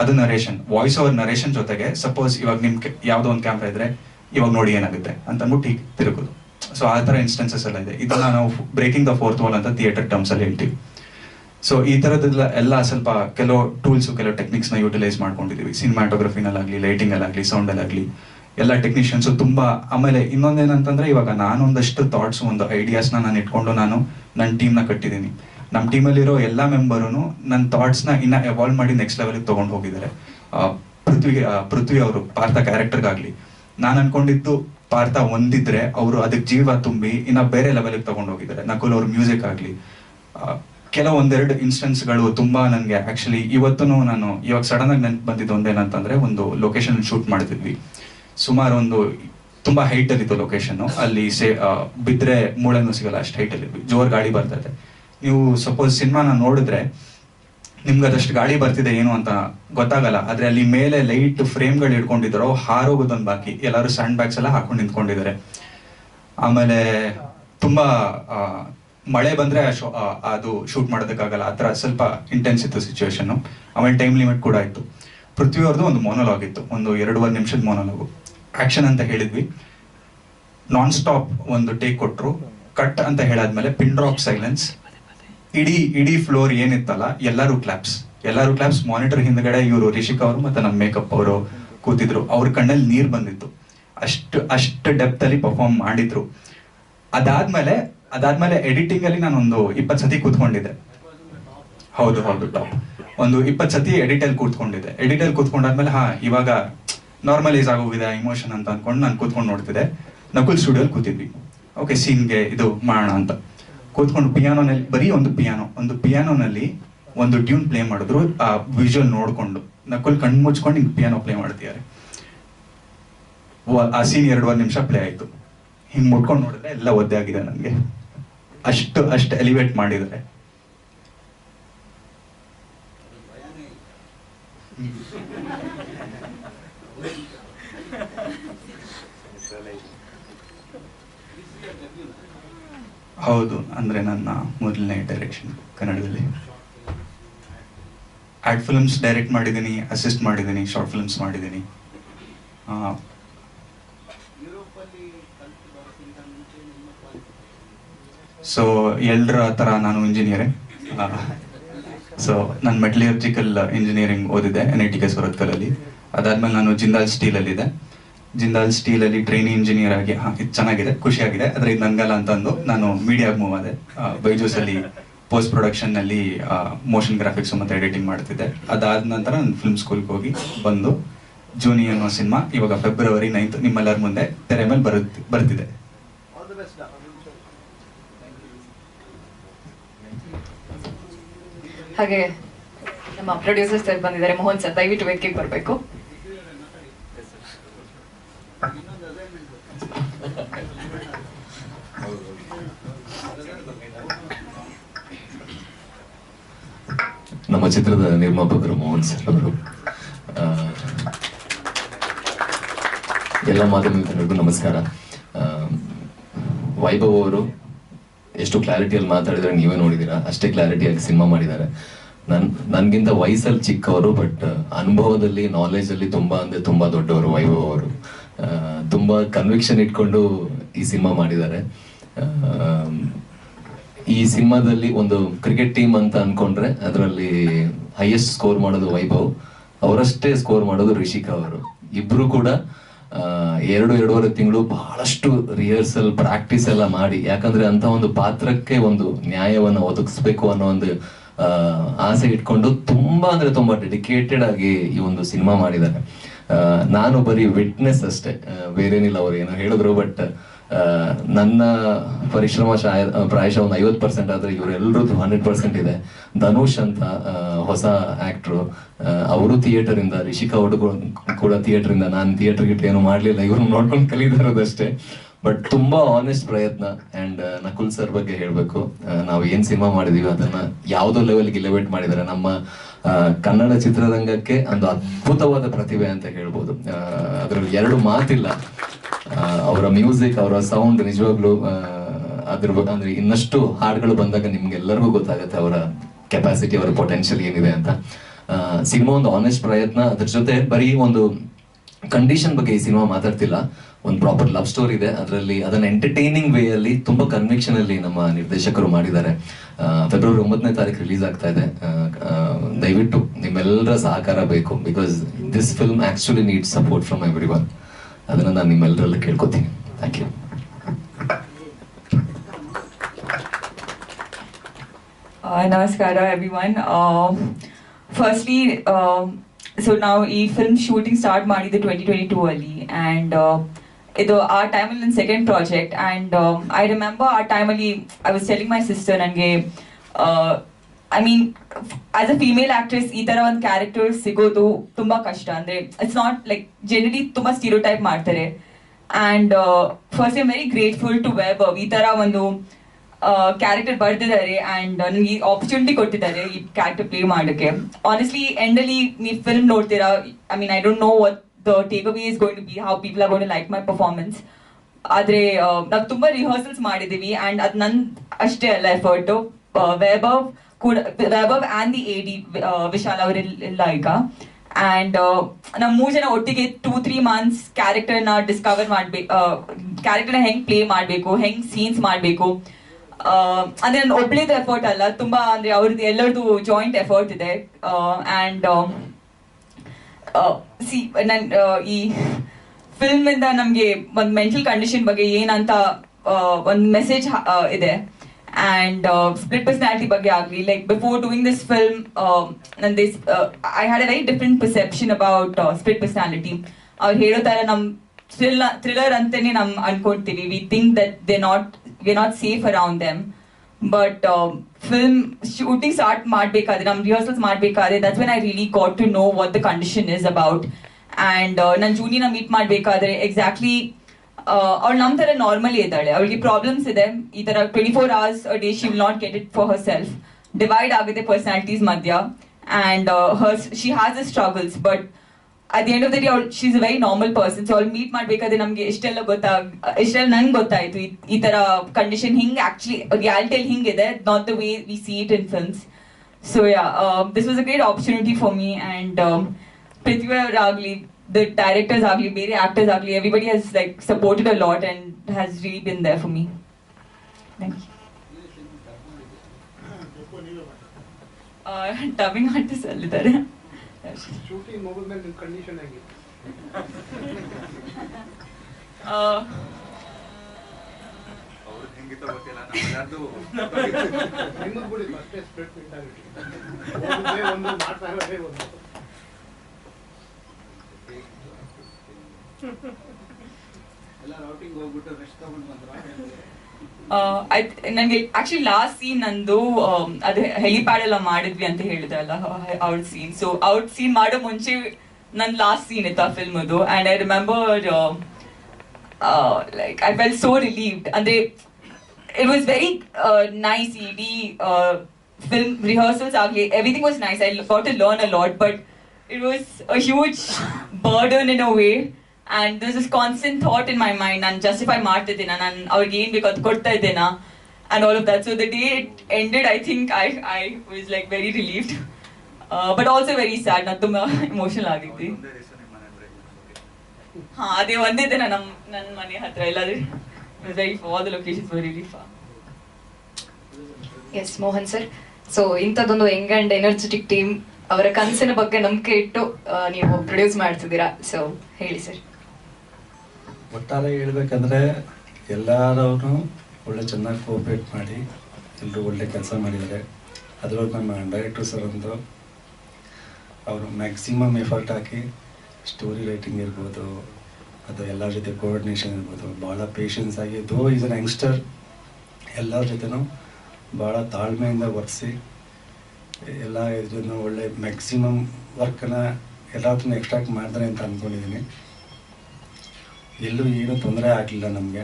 ಅದು ನರೇಷನ್ ವಾಯ್ಸ್ ಓವರ್ ನರೇಷನ್ ಜೊತೆಗೆ ಸಪೋಸ್ ಇವಾಗ ನಿಮ್ ಯಾವ್ದೋ ಒಂದು ಕ್ಯಾಮ್ರಾ ಇದ್ರೆ, ಇವಾಗ ನೋಡಿ ಏನಾಗುತ್ತೆ ಅಂತ ಅಂದ್ಬಿಟ್ಟು ಹೀಗೆ ತಿರುಗೋದು. ಸೊ ಆ ತರ ಇನ್ಸ್ಟೆನ್ಸಸ್ ಎಲ್ಲ ಇದೆ. ಇದನ್ನ ನಾವು ಬ್ರೇಕಿಂಗ್ ದ ಫೋರ್ತ್ ವಾಲ್ ಅಂತ ಥಿಯೇಟರ್ ಟರ್ಮ್ಸ್ ಅಲ್ಲಿ ಹೇಳ್ತೀವಿ. ಸೊ ಈ ತರದೆಲ್ಲ ಎಲ್ಲ ಸ್ವಲ್ಪ ಕೆಲವು ಟೂಲ್ಸ್ ಕೆಲವು ಟೆಕ್ನಿಕ್ಸ್ನ ಯೂಟಿಲೈಸ್ ಮಾಡ್ಕೊಂಡಿದೀವಿ. ಸಿನಿಮಾಟೋಗ್ರಫಿನಲ್ಲಾಗ್ಲಿ ಲೈಟಿಂಗ್ ಅಲ್ಲಾಗ್ಲಿ ಸೌಂಡ್ ಅಲ್ಲಾಗ್ಲಿ ಎಲ್ಲ ಟೆಕ್ನಿಷಿಯನ್ಸ್ ತುಂಬಾ ಆಮೇಲೆ ಇನ್ನೊಂದೇನಂತಂದ್ರೆ, ಇವಾಗ ನಾನು ಒಂದಷ್ಟು ಥಾಟ್ಸ್ ಒಂದು ಐಡಿಯಾಸ್ನ ನಾನು ಇಟ್ಕೊಂಡು ನಾನು ನನ್ನ ಟೀಮ್ನ ಕಟ್ಟಿದ್ದೀನಿ. ನಮ್ಮ ಟೀಮಲ್ಲಿರೋ ಎಲ್ಲ ಮೆಂಬರೂ ನನ್ನ ಥಾಟ್ಸ್ನ ಇನ್ನ ಎವಾಲ್ವ್ ಮಾಡಿ ನೆಕ್ಸ್ಟ್ ಲೆವೆಲ್ಗೆ ತೊಗೊಂಡು ಹೋಗಿದ್ದಾರೆ. ಪೃಥ್ವಿಗೆ ಪೃಥ್ವಿ ಅವರು, ಪಾರ್ಥ ಕ್ಯಾರೆಕ್ಟರ್ಗಾಗಲಿ ನಾನು ಅನ್ಕೊಂಡಿದ್ದು ಪಾರ್ಥ ಒಂದಿದ್ರೆ ಅವರು ಅದಕ್ಕೆ ಜೀವ ತುಂಬಿ ಇನ್ನ ಬೇರೆ ಲೆವೆಲ್ಗೆ ತೊಗೊಂಡು ಹೋಗಿದ್ದಾರೆ. ನಕುಲ್ ಅವ್ರ ಮ್ಯೂಸಿಕ್ ಆಗ್ಲಿ. ಕೆಲವೊಂದೆರಡು ಇನ್ಸ್ಟೆನ್ಸ್ಗಳು ತುಂಬಾ ನನಗೆ ಆ್ಯಕ್ಚುಲಿ ಇವತ್ತೂ ನಾನು ಇವಾಗ ಸಡನ್ ಆಗಿ ನೆನ್ಪು ಬಂದಿದ್ದು ಒಂದೇನಂತಂದ್ರೆ ಒಂದು ಲೊಕೇಶನ್ ಶೂಟ್ ಮಾಡ್ತಿದ್ವಿ. ಸುಮಾರು ಒಂದು ತುಂಬಾ ಹೈಟಲ್ಲಿತ್ತು ಲೊಕೇಶನ್ನು ಅಲ್ಲಿ ಸೇ ಬಿದ್ದರೆ ಮೂಳೆನೂ ಸಿಗಲ್ಲ, ಅಷ್ಟು ಹೈಟ್ ಅಲ್ಲಿ ಇದ್ವಿ ಜೋರ್ ಗಾಳಿ ಬರ್ತದೆ ನೀವು ಸಪೋಸ್ ಸಿನಿಮಾನ ನೋಡಿದ್ರೆ ನಿಮ್ಗೆ ಅದಷ್ಟು ಗಾಳಿ ಬರ್ತಿದೆ ಏನು ಅಂತ ಗೊತ್ತಾಗಲ್ಲ. ಆದ್ರೆ ಅಲ್ಲಿ ಮೇಲೆ ಲೈಟ್ ಫ್ರೇಮ್ಗಳು ಇಟ್ಕೊಂಡಿದ್ದಾರೋ ಹಾರೋಗೋದೊಂದು ಬಾಕಿ. ಎಲ್ಲರೂ ಸ್ಯಾಂಡ್ ಬ್ಯಾಗ್ಸ್ ಎಲ್ಲ ಹಾಕೊಂಡು ನಿಂತ್ಕೊಂಡಿದ್ದಾರೆ. ಆಮೇಲೆ ತುಂಬಾ ಮಳೆ ಬಂದ್ರೆ ಅದು ಶೂಟ್ ಮಾಡೋದಕ್ಕಾಗಲ್ಲ. ಆ ಥರ ಸ್ವಲ್ಪ ಇಂಟೆನ್ಸ್ ಇತ್ತು ಸಿಚುವೇಶನ್ ಆಮೇಲೆ ಟೈಮ್ ಲಿಮಿಟ್ ಕೂಡ ಇತ್ತು ಪೃಥ್ವಿ ಅವ್ರದ್ದು ಒಂದು ಮೋನೋಲಾಗ್ ಇತ್ತು. ಒಂದು ಎರಡೂವರೆ ನಿಮಿಷದ ಮೋನೋಲಾಗು ಆಕ್ಷನ್ ಅಂತ ಹೇಳಿದ್ವಿ. ನಾನ್ ಸ್ಟಾಪ್ ಒಂದು ಟೇಕ್ ಕೊಟ್ಟರು ಕಟ್ ಅಂತ ಹೇಳಾದ್ಮೇಲೆ ಪಿನ್ ಡ್ರಾಪ್ ಸೈಲೆನ್ಸ್ ಇಡೀ ಇಡೀ ಫ್ಲೋರ್ ಏನಿತ್ತಲ್ಲ, ಎಲ್ಲರೂ ಕ್ಲಾಪ್ಸ್ ಎಲ್ಲರೂ ಕ್ಲಾಪ್ಸ್ ಮಾನಿಟರ್ ಹಿಂದ್ಗಡೆ ಇವರು ರಿಷಿಕ್ ಅವರು ಮತ್ತೆ ನಮ್ಮ ಮೇಕಪ್ ಅವರು ಕೂತಿದ್ರು. ಅವ್ರ ಕಣ್ಣಲ್ಲಿ ನೀರು ಬಂದಿತ್ತು. ಅಷ್ಟು ಅಷ್ಟು ಡೆಪ್ತ್ ಅಲ್ಲಿ ಪರ್ಫಾರ್ಮ್ ಮಾಡಿದ್ರು. ಅದಾದ್ಮೇಲೆ ಅದಾದ್ಮೇಲೆ ಎಡಿಟಿಂಗ್ ಅಲ್ಲಿ ನಾನು ಒಂದು ಇಪ್ಪತ್ತು ಸತಿ ಕೂತ್ಕೊಂಡಿದ್ದೆ. ಹೌದು ಹೌದು ಟಾಪ್ ಒಂದು ಇಪ್ಪತ್ತು ಸತಿ ಎಡಿಟ್ ಅಲ್ಲಿ ಕೂತ್ಕೊಂಡಿದ್ದೆ. ಎಡಿಟ್ ಅಲ್ಲಿ ಕೂತ್ಕೊಂಡಾದ್ಮೇಲೆ, ಹಾ, ಇವಾಗ ನಾರ್ಮಲೈಸ್ ಆಗೋಗಿದೆ ಇಮೋಷನ್ ಅಂತ ಅನ್ಕೊಂಡು ನಾನು ಕೂತ್ಕೊಂಡು ನೋಡ್ತಿದ್ದೆ. ನಕುಲ್ ಸ್ಟುಡಿಯೋಲ್ ಕೂತಿದ್ವಿ. ಓಕೆ ಸೀನ್ಗೆ ಇದು ಮಾಡೋಣ ಅಂತ. ಕೂತ್ಕೊಂಡು ಪಿಯಾನೋನಲ್ಲಿ ಬರೀ ಒಂದು ಪಿಯಾನೋ ಒಂದು ಪಿಯಾನೋನಲ್ಲಿ ಒಂದು ಟ್ಯೂನ್ ಪ್ಲೇ ಮಾಡಿದ್ರು, ಆ ವಿಜುವಲ್ ನೋಡ್ಕೊಂಡು. ನಕುಲ್ ಕಣ್ಣು ಮುಚ್ಕೊಂಡು ಹಿಂಗೆ ಪಿಯಾನೋ ಪ್ಲೇ ಮಾಡ್ತಿದ್ದಾರೆ. ಆ ಸೀನ್ ಎರಡುವರೆ ನಿಮಿಷ ಪ್ಲೇ ಆಯಿತು. ಹಿಂಗೆ ಮುಟ್ಕೊಂಡು ನೋಡಿದ್ರೆ ಎಲ್ಲ ಒದ್ದೆ ಆಗಿದೆ ನನಗೆ. ಅಷ್ಟು ಅಷ್ಟು ಎಲಿವೇಟ್ ಮಾಡಿದ್ದಾರೆ. ಹೌದು, ಅಂದ್ರೆ ನನ್ನ ಮೊದಲನೇ ಡೈರೆಕ್ಷನ್ ಕನ್ನಡದಲ್ಲಿ. ಆಡ್ ಫಿಲ್ಮ್ಸ್ ಡೈರೆಕ್ಟ್ ಮಾಡಿದ್ದೀನಿ ಅಸಿಸ್ಟ್ ಮಾಡಿದ್ದೀನಿ ಶಾರ್ಟ್ ಫಿಲ್ಮ್ಸ್ ಮಾಡಿದ್ದೀನಿ. ಸೊ ಎಲ್ರ ಥರ ನಾನು ಇಂಜಿನಿಯರ್ ಸೊ ನಾನು ಮೆಟಲಿಯರ್ಜಿಕಲ್ ಇಂಜಿನಿಯರಿಂಗ್ ಓದಿದೆ ಎನ್ ಐ ಟಿ ಕೆ ಸುರತ್ಕಲಲ್ಲಿ ಅದಾದ್ಮೇಲೆ ನಾನು ಜಿಂದಾಲ್ ಸ್ಟೀಲಲ್ಲಿದೆ ಜಿಂದಾಲ್ ಸ್ಟೀಲ್ ಅಲ್ಲಿ ಟ್ರೈನಿ ಇಂಜಿನಿಯರ್ ಆಗಿ ಇದು ಚೆನ್ನಾಗಿದೆ ಖುಷಿಯಾಗಿದೆ. ಆದ್ರೆ ಇದು ನಂಗಲ್ಲ ಅಂತಂದು ನಾನು ಮೀಡಿಯಾ ಮೂವ್ ಆದೆ. ಬೈಜೂಸಲ್ಲಿ ಪೋಸ್ಟ್ ಪ್ರೊಡಕ್ಷನ್ನಲ್ಲಿ ಮೋಷನ್ ಗ್ರಾಫಿಕ್ಸ್ ಮತ್ತೆ ಎಡಿಟಿಂಗ್ ಮಾಡ್ತಿದ್ದೆ. ಅದಾದ ನಂತರ ನಾನು ಫಿಲ್ಮ್ ಸ್ಕೂಲ್ಗೆ ಹೋಗಿ ಬಂದು ಜೂನಿ ಅನ್ನೋ ಸಿನಿಮಾ ಇವಾಗ ಫೆಬ್ರವರಿ ನೈನ್ತ್ ನಿಮ್ಮೆಲ್ಲರ ಮುಂದೆ ತೆರೆ ಮೇಲೆ ಬರುತ್ತೆ ಬರ್ತಿದೆ. ಹಾಗೆ ನಮ್ಮ ಪ್ರೊಡ್ಯೂಸರ್ಸ್ ಬಂದಿದ್ದಾರೆ. ಮೋಹನ್ ಸರ್ ದಯವಿಟ್ಟು ವೇದಿಕೆಗೆ ಬರಬೇಕು. ಚಿತ್ರದ ನಿರ್ಮಾಪಕರು ಮೋಹನ್ ಸರ್ ಅವರು. ಎಲ್ಲ ಮಾಧ್ಯಮ ಮಿತ್ರರಿಗೂ ನಮಸ್ಕಾರ ವೈಭವ್ ಅವರು ಎಷ್ಟು ಕ್ಲಾರಿಟಿಯಲ್ಲಿ ಮಾತಾಡಿದ್ರೆ ನೀವೇ ನೋಡಿದ್ದೀರಾ? ಅಷ್ಟೇ ಕ್ಲಾರಿಟಿಯಾಗಿ ಸಿನಿಮಾ ಮಾಡಿದ್ದಾರೆ. ನನ್, ನನ್ಗಿಂತ ವಯಸ್ಸಲ್ಲಿ ಚಿಕ್ಕವರು, ಬಟ್ ಅನುಭವದಲ್ಲಿ ನಾಲೆಜಲ್ಲಿ ತುಂಬಾ ಅಂದ್ರೆ ತುಂಬಾ ದೊಡ್ಡವರು ವೈಭವ್ ಅವರು. ತುಂಬಾ ಕನ್ವಿಕ್ಷನ್ ಇಟ್ಕೊಂಡು ಈ ಸಿನಿಮಾ ಮಾಡಿದ್ದಾರೆ. ಈ ಸಿನಿಮಾದಲ್ಲಿ ಒಂದು ಕ್ರಿಕೆಟ್ ಟೀಮ್ ಅಂತ ಅನ್ಕೊಂಡ್ರೆ ಅದರಲ್ಲಿ ಹೈಯೆಸ್ಟ್ ಸ್ಕೋರ್ ಮಾಡೋದು ವೈಭವ್. ಅವರಷ್ಟೇ ಸ್ಕೋರ್ ಮಾಡೋದು ರಿಷಿಕಾ ಅವರು. ಇಬ್ರು ಕೂಡ ಎರಡು, ಎರಡೂವರೆ ತಿಂಗಳು ಬಹಳಷ್ಟು ರಿಹರ್ಸಲ್ ಪ್ರಾಕ್ಟೀಸ್ ಎಲ್ಲ ಮಾಡಿ. ಯಾಕಂದ್ರೆ ಅಂತ ಒಂದು ಪಾತ್ರಕ್ಕೆ ಒಂದು ನ್ಯಾಯವನ್ನು ಒದಗಿಸ್ಬೇಕು ಅನ್ನೋ ಒಂದು ಆಸೆ ಇಟ್ಕೊಂಡು ತುಂಬಾ ಅಂದ್ರೆ ತುಂಬಾ ಡೆಡಿಕೇಟೆಡ್ ಆಗಿ ಈ ಒಂದು ಸಿನಿಮಾ ಮಾಡಿದ್ದಾರೆ. ನಾನು ಬರೀ ವಿಟ್ನೆಸ್ ಅಷ್ಟೇ. ಬೇರೇನಿಲ್ಲ, ಅವ್ರು ಏನೋ ಹೇಳಿದ್ರು ಬಟ್ ನನ್ನ ಪರಿಶ್ರಮ ಶಾಯ- ಪ್ರಾಯಶಃ ಒಂದು ಐವತ್ತು ಪರ್ಸೆಂಟ್ ಆದ್ರೆ ಇವರೆಲ್ಲರದ್ದು ಹಂಡ್ರೆಡ್ ಪರ್ಸೆಂಟ್ ಇದೆ. ಧನುಷ್ ಅಂತ ಹೊಸ ಆ್ಯಕ್ಟ್ರು ಅವರು ಥಿಯೇಟರ್ ಇಂದ, ರಿಷಿಕಾ ಹುಡುಗ ಕೂಡ ಥಿಯೇಟರ್ ಇಂದ. ನಾನು ಥಿಯೇಟರ್ ಗಿಟ್ ಏನು ಮಾಡಲಿಲ್ಲ ಇವ್ರನ್ನ ನೋಡ್ಕೊಂಡು ಕಲಿದಿರೋದಷ್ಟೇ ಬಟ್ ತುಂಬಾ ಆನೆಸ್ಟ್ ಪ್ರಯತ್ನ ಅಂಡ್ ನಕುಲ್ ಸರ್ ಬಗ್ಗೆ ಹೇಳಬೇಕು. ನಾವು ಏನ್ ಸಿನಿಮಾ ಮಾಡಿದೀವಿ ಅದನ್ನ ಯಾವ್ದೋ ಲೆವೆಲ್ಗೆ ಇಲೆವೇಟ್ ಮಾಡಿದ್ದಾರೆ. ನಮ್ಮ ಕನ್ನಡ ಚಿತ್ರರಂಗಕ್ಕೆ ಒಂದು ಅದ್ಭುತವಾದ ಪ್ರತಿಭೆ ಅಂತ ಹೇಳ್ಬೋದು. ಅದರಲ್ಲಿ ಎರಡು ಮಾತಿಲ್ಲ. ಅವರ ಮ್ಯೂಸಿಕ್ ಅವರ ಸೌಂಡ್ ನಿಜವಾಗ್ಲೂ ಅದ್ರ ಅಂದ್ರೆ ಇನ್ನಷ್ಟು ಹಾಡುಗಳು ಬಂದಾಗ ನಿಮ್ಗೆಲ್ಲರಿಗೂ ಗೊತ್ತಾಗುತ್ತೆ ಅವರ ಕೆಪಾಸಿಟಿ ಅವರ ಪೊಟೆನ್ಷಿಯಲ್ ಏನಿದೆ ಅಂತ. ಸಿನಿಮಾ ಒಂದು ಆನೆಸ್ಟ್ ಪ್ರಯತ್ನ. ಅದ್ರ ಜೊತೆ ಬರೀ ಒಂದು ಕಂಡೀಷನ್ ಬಗ್ಗೆ ಈ ಸಿನಿಮಾ ಮಾತಾಡ್ತಿಲ್ಲ. ಒಂದು ಪ್ರಾಪರ್ ಲವ್ ಸ್ಟೋರಿ ಇದೆ. ಅದರಲ್ಲಿ ಅದನ್ನ ಎಂಟರ್ಟೈನಿಂಗ್ ವೇ ಅಲ್ಲಿ ತುಂಬಾ ಕನ್ವಿಕ್ಷನ್ ಅಲ್ಲಿ ನಮ್ಮ ನಿರ್ದೇಶಕರು ಮಾಡಿದ್ದಾರೆ. ಫೆಬ್ರವರಿ ಒಂಬತ್ತನೇ ತಾರೀಕು ರಿಲೀಸ್ ಆಗ್ತಾ ಇದೆ. ದಯವಿಟ್ಟು ನಿಮ್ಮೆಲ್ಲರ ಸಹಕಾರ ಬೇಕು. Because this film actually need support from everyone ಅದನ್ನ ನಾನು ನಿಮ್ಮೆಲ್ಲರೆಲ್ಲ ಕೇಳ್ಕೊತೀನಿ. ಥ್ಯಾಂಕ್ ಯು ನಮಸ್ಕಾರ Namaskara everyone. Um firstly, um, so now ಈ ಫಿಲ್ಮ್ ಶೂಟಿಂಗ್ ಸ್ಟಾರ್ಟ್ ಮಾಡಿದ್ದು ಟ್ವೆಂಟಿ ಟ್ವೆಂಟಿ ಟೂ ಅಲ್ಲಿ ಆ್ಯಂಡ್ ಇದು ಆ ಟೈಮಲ್ಲಿ ನನ್ನ second project and I remember ಆ ಟೈಮಲ್ಲಿ I was telling my sister ನನಗೆ I mean as a female actress ಈ ತರ ಒಂದು ಕ್ಯಾರೆಕ್ಟರ್ ಸಿಗೋದು ತುಂಬಾ ಕಷ್ಟ. ಅಂದ್ರೆ ಇಟ್ಸ್ ನಾಟ್ ಲೈಕ್ ಜನರಲಿ ತುಂಬಾ ಸ್ಟೀರಿಯೋ ಟೈಪ್ ಮಾಡ್ತಾರೆ and first I'm very grateful to web ಈ ತರ ಒಂದು ಕ್ಯಾರೆಕ್ಟರ್ ಬರ್ತಿದ್ದಾರೆ ಅಂಡ್ ನನಗೆ ಆಪರ್ಚುನಿಟಿ ಕೊಟ್ಟಿದ್ದಾರೆ ಈ ಕ್ಯಾರೆಕ್ಟರ್ ಪ್ಲೇ ಮಾಡೋಕ್ಕೆ. ಆನೆಸ್ಟ್ಲಿ ಎಂಡಲ್ಲಿ ನೀವು ಫಿಲ್ಮ್ ನೋಡ್ತೀರಾ? I mean I don't know what the takeaway is going to be how people are going like my performance ಆದರೆ ನಾವು ತುಂಬಾ ರಿಹರ್ಸಲ್ಸ್ ಮಾಡಿದ್ದೀವಿ ಅಂಡ್ ಅದು ನನ್ನ ಅಷ್ಟೇ ಅಲ್ಲ ಎಫರ್ಟ್ ವೈಭವ್ ಕೂಡ Vaibhav and the A D Vishal ಅವರೆಲ್ಲ ಈಗ. ಅಂಡ್ ನಮ್ಮ ಮೂರು ಜನ ಒಟ್ಟಿಗೆ ಟೂ ತ್ರೀ ಮಂತ್ಸ್ ಕ್ಯಾರೆಕ್ಟರ್ನ ಡಿಸ್ಕವರ್ ಮಾಡ್ಬೇಕು ಕ್ಯಾರೆಕ್ಟರ್ನ ಹೆಂಗ್ ಪ್ಲೇ ಮಾಡ್ಬೇಕು, ಹೆಂಗ್ ಸೀನ್ಸ್ ಮಾಡಬೇಕು. ಅಂದ್ರೆ ನನ್ನ ಒಬ್ಳಿದ ಎಫರ್ಟ್ ಅಲ್ಲ, ತುಂಬಾ ಅಂದ್ರೆ ಅವ್ರದ್ದು ಎಲ್ಲರದು ಜಾಯಿಂಟ್ ಎಫರ್ಟ್ ಇದೆ. ಅಂಡ್ ಸಿ ನನ್ ಈ ಫಿಲ್ಮ್ ಇಂದ ನಮ್ಗೆ ಒಂದ್ ಮೆಂಟಲ್ ಕಂಡೀಷನ್ ಬಗ್ಗೆ ಏನಂತ ಒಂದು ಮೆಸೇಜ್ ಇದೆ. ಅಂಡ್ ಸ್ಪ್ಲಿಟ್ ಪರ್ಸನಾಲಿಟಿ ಬಗ್ಗೆ ಆಗಲಿ like before doing this film ನನ್ನ this I had a very different perception about split personality ಅವ್ರು ಹೇಳೋ ತರ ನಮ್ ಥ್ರಿಲ್ಲರ್ ಅಂತಾನೆ ನಮ್ ಅನ್ಕೊಂತೀವಿ. We think that they not we not safe around them but film shooting start ಮಾಡಬೇಕಾದ್ರೆ ನಮ್ಮ ರಿಹರ್ಸಲ್ಸ್ ಮಾಡಬೇಕಾದ್ರೆ that's when I really got to know what the condition is about and ನನ್ನ ಜೂನಿನ ಮೀಟ್ ಮಾಡಬೇಕಾದ್ರೆ ಎಕ್ಸಾಕ್ಟ್ಲಿ ಅವಳು ನಮ್ಮ ಥರ ನಾರ್ಮಲಿ ಇದ್ದಾಳೆ. ಅವಳಿಗೆ ಪ್ರಾಬ್ಲಮ್ಸ್ ಇದೆ. ಈ ತರ twenty four hours day she will not get it for herself divide ಆಗುತ್ತೆ ಪರ್ಸನಾಲಿಟೀಸ್ ಮಧ್ಯ. And her she has a struggles but at the end of the day ಅವ್ಳು she is very normal person so ಅವ್ಳು meet ಮಾಡ್ಬೇಕಾದ್ರೆ ನಮ್ಗೆ ಎಷ್ಟೆಲ್ಲ ಗೊತ್ತಾಗ ಎಷ್ಟೆಲ್ಲ ನಂಗೆ ಗೊತ್ತಾಯ್ತು. ಈ- ತರ ಕಂಡೀಷನ್ ಹಿಂಗೆ ಆಕ್ಚುಲಿ ರಿಯಾಲಿಟಿಯಲ್ಲಿ ಹಿಂಗಿದೆ not the way we see it in films so yeah this was a great opportunity for me and Prithvi ಆಗಲಿ ದ ಡೈರೆಕ್ಟರ್ಸ್ ಆಗಲಿ ಬೇರೆ ಆಕ್ಟರ್ಸ್ ಆಗಲಿ everybody has like supported a lot and has really been there for me thank you dubbing artist ಅಲ್ಲಿದ್ದಾರೆ shooting ಮುಗಿದ್ಮೇಲೆ ನಿಮ್ಮ condition ಆಗಿದೆ Uh, ನಿಮ್ಮದು ಬಿಡಿ ಅಷ್ಟೇ ಸ್ಪ್ರೆಡ್ ಮೆಂಟಾಲಿಟಿ ಒಂದೇ ಒಂದು ಮಾಡ್ತಾ ಇರೋದೇ ಒಂದು ನನಗೆ ಆಕ್ಚುಲಿ ಲಾಸ್ಟ್ ಸೀನ್ ನಂದು ಅದು ಹೆಲಿಪ್ಯಾಡ್ ಎಲ್ಲ ಮಾಡಿದ್ವಿ ಅಂತ ಹೇಳಿದ್ರಲ್ಲ out scene so out scene ಮಾಡೋ ಮುಂಚೆ ನನ್ ಲಾಸ್ಟ್ ಸೀನ್ ಇತ್ತು ಆ ಫಿಲ್ಮ್ ಅದು and I remember like I well so relieved ಅಂದ್ರೆ ಇಟ್ ವಾಸ್ ವೆರಿ ನೈಸ್ ಇಡೀ ಫಿಲ್ಮ್ ರಿಹರ್ಸಲ್ಸ್ ಆಗಲಿ everything was nice I got to learn a lot but it was a huge burden in a way. And there's this constant thought in my mind ನಾನು justify ಮಾಡ್ತಿದ್ದೀನ ನಾನು ಅವ್ರಿಗೆ ಏನ್ ಬೇಕು ಅದು ಕೊಡ್ತಾ ಇದ್ದೇನಾ and all of that so the day it ended I think I I was like very relieved uh, but also very sad ನಾನು ತುಂಬಾ emotional ಆಗಿದ್ವಿ ಹಾ ಅದೇ ಒಂದೇ ದಿನ ನಮ್ ನನ್ನ ಮನೆ ಹತ್ರ ಇಲ್ಲಾದ್ರೆ very all the location were really far S Mohan sir so ಇಂಥದ್ದೊಂದು ಯಂಗ್ energetic ಎನರ್ಜೆಟಿಕ್ ಟೀಮ್ ಅವರ ಕನಸಿನ ಬಗ್ಗೆ ನಂಬಿಕೆ ಇಟ್ಟು ನೀವು ಪ್ರೊಡ್ಯೂಸ್ ಮಾಡ್ತಿದ್ದೀರಾ ಸೊ ಹೇಳಿ ಸರ್ ಒಟ್ಟಾರೆ ಹೇಳ್ಬೇಕಂದ್ರೆ ಎಲ್ಲರೂ ಒಳ್ಳೆ ಚೆನ್ನಾಗಿ ಕೋಪ್ರೇಟ್ ಮಾಡಿ ಎಲ್ಲರೂ ಒಳ್ಳೆ ಕೆಲಸ ಮಾಡಿದ್ದಾರೆ. ಅದರಲ್ಲೂ ನಮ್ಮ ಡೈರೆಕ್ಟರ್ ಸರ್ ಒಂದು ಅವರು ಮ್ಯಾಕ್ಸಿಮಮ್ ಎಫರ್ಟ್ ಹಾಕಿ ಸ್ಟೋರಿ ರೈಟಿಂಗ್ ಇರ್ಬೋದು, ಅದು ಎಲ್ಲರ ಜೊತೆ ಕೋಆರ್ಡಿನೇಷನ್ ಇರ್ಬೋದು. ಭಾಳ ಪೇಷನ್ಸ್ ಆಗಿ ದೋ ಈಸ್ ಅನ್ ಯಂಗ್ಸ್ಟರ್ ಎಲ್ಲರ ಜೊತೆನೂ ಭಾಳ ತಾಳ್ಮೆಯಿಂದ ಒರೆಸಿ ಎಲ್ಲ ಇದನ್ನು ಒಳ್ಳೆ ಮ್ಯಾಕ್ಸಿಮಮ್ ವರ್ಕನ್ನು ಎಲ್ಲದನ್ನು ಎಕ್ಸ್ಟ್ರಾಕ್ಟ್ ಮಾಡ್ತಾರೆ ಅಂತ ಅಂದ್ಕೊಂಡಿದ್ದೀನಿ ಎಲ್ಲೂ ಏನೂ ತೊಂದರೆ ಆಗಲಿಲ್ಲ ನಮಗೆ.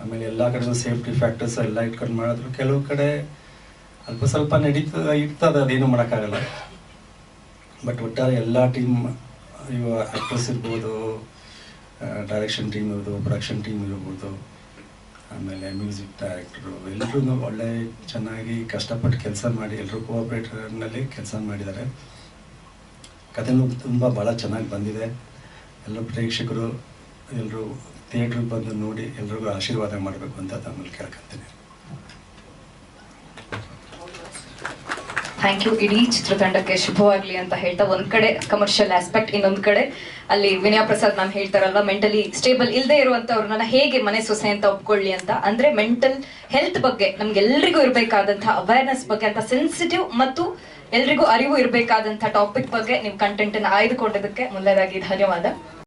ಆಮೇಲೆ ಎಲ್ಲ ಕಡೆನೂ ಸೇಫ್ಟಿ ಫ್ಯಾಕ್ಟರ್ಸ್ ಎಲ್ಲ ಇಟ್ಕೊಂಡು ಮಾಡಿದ್ರು. ಕೆಲವು ಕಡೆ ಅಲ್ಪ ಸ್ವಲ್ಪ ನಡೀತದ ಇರ್ತದೆ, ಅದೇನು ಮಾಡೋಕ್ಕಾಗಲ್ಲ. ಬಟ್ ಒಟ್ಟಾರೆ ಎಲ್ಲ ಟೀಮ್ ಇವ ಆ್ಯಕ್ಟರ್ಸ್ ಇರ್ಬೋದು ಡೈರೆಕ್ಷನ್ ಟೀಮ್ ಇರ್ಬೋದು ಪ್ರೊಡಕ್ಷನ್ ಟೀಮ್ ಇರ್ಬೋದು, ಆಮೇಲೆ ಮ್ಯೂಸಿಕ್ ಡೈರೆಕ್ಟ್ರು ಎಲ್ಲರೂ ಒಳ್ಳೆ ಚೆನ್ನಾಗಿ ಕಷ್ಟಪಟ್ಟು ಕೆಲಸ ಮಾಡಿ ಎಲ್ಲರೂ ಕೋಆಪ್ರೇಟರ್ನಲ್ಲಿ ಕೆಲಸ ಮಾಡಿದ್ದಾರೆ ಕಥೆನೂ ತುಂಬ ಭಾಳ ಚೆನ್ನಾಗಿ ಬಂದಿದೆ. ಎಲ್ಲ ಪ್ರೇಕ್ಷಕರು ಎಲ್ಲರೂ ಥಿಯೇಟ್ರಿಗೆ ಬಂದು ನೋಡಿ ಎಲ್ರಿಗೂ ಆಶೀರ್ವಾದ ಮಾಡಬೇಕು ಅಂತ ತಮ್ಮಲ್ಲಿ ಕೇಳ್ಕೊತೀನಿ ಥ್ಯಾಂಕ್ ಯು ಇಡೀ ಚಿತ್ರತಂಡಕ್ಕೆ ಶುಭವಾಗ್ಲಿ ಅಂತ ಹೇಳ್ತಾ ಒಂದ್ ಕಡೆ ಕಮರ್ಷಿಯಲ್ ಆಸ್ಪೆಕ್ಟ್ ಇನ್ನೊಂದ್ ಕಡೆ. ಅಲ್ಲಿ ವಿನಯ ಪ್ರಸಾದ್ ನಾನು ಹೇಳ್ತಾರಲ್ವಾ ಮೆಂಟಲಿ ಸ್ಟೇಬಲ್ ಇಲ್ಲದೆ ಇರುವಂತವ್ರನ್ನ ಹೇಗೆ ಮನೆ ಸೊಸೆ ಅಂತ ಒಪ್ಕೊಳ್ಳಿ ಅಂತ. ಅಂದ್ರೆ ಮೆಂಟಲ್ ಹೆಲ್ತ್ ಬಗ್ಗೆ ನಮ್ಗೆಲ್ರಿಗೂ ಇರಬೇಕಾದಂತಹ ಅವೇರ್ನೆಸ್ ಬಗ್ಗೆ ಅಂತ ಸೆನ್ಸಿಟಿವ್ ಮತ್ತು ಎಲ್ರಿಗೂ ಅರಿವು ಇರಬೇಕಾದಂತಹ ಟಾಪಿಕ್ ಬಗ್ಗೆ ನಿಮ್ ಕಂಟೆಂಟ್ ಅನ್ನ ಆಯ್ದುಕೊಂಡಿದ್ದಕ್ಕೆ ಮೊದಲದಾಗಿ ಧನ್ಯವಾದ.